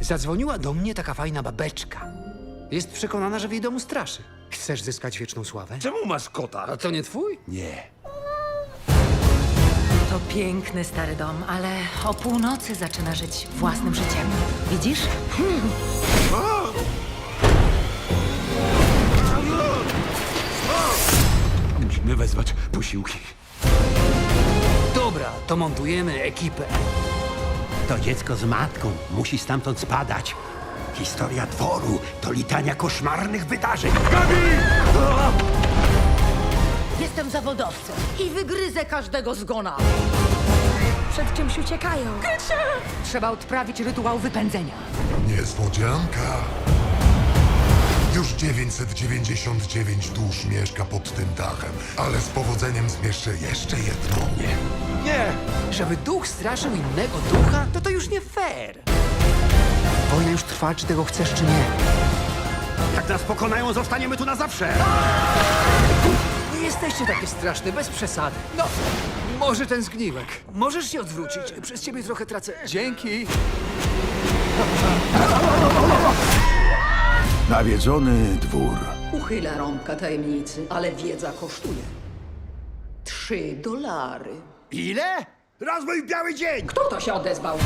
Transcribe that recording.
Zadzwoniła do mnie taka fajna babeczka. Jest przekonana, że w jej domu straszy. Chcesz zyskać wieczną sławę? Czemu masz kota? A to nie twój? Nie. To piękny stary dom, ale o północy zaczyna żyć własnym życiem. Widzisz? Musimy wezwać posiłki. Dobra, to montujemy ekipę. To dziecko z matką musi stamtąd spadać. Historia dworu to litania koszmarnych wydarzeń. Jestem zawodowcem i wygryzę każdego zgona. Przed czymś uciekają. Trzeba odprawić rytuał wypędzenia. Niespodzianka. Już 999 dusz mieszka pod tym dachem, ale z powodzeniem zmieszczę jeszcze jedną. Nie! Żeby duch straszył innego ducha, to to już nie fair. Wojna już trwa, czy tego chcesz, czy nie. Jak nas pokonają, zostaniemy tu na zawsze. Nie jesteście takie straszne, bez przesady. No, może ten zgniłek. Możesz się odwrócić. Przez ciebie trochę tracę. Dzięki. Nawiedzony dwór. Uchyla rąbka tajemnicy, ale wiedza kosztuje. Trzy dolary. Ile? Rozwój w biały dzień! Kto to się odezwał?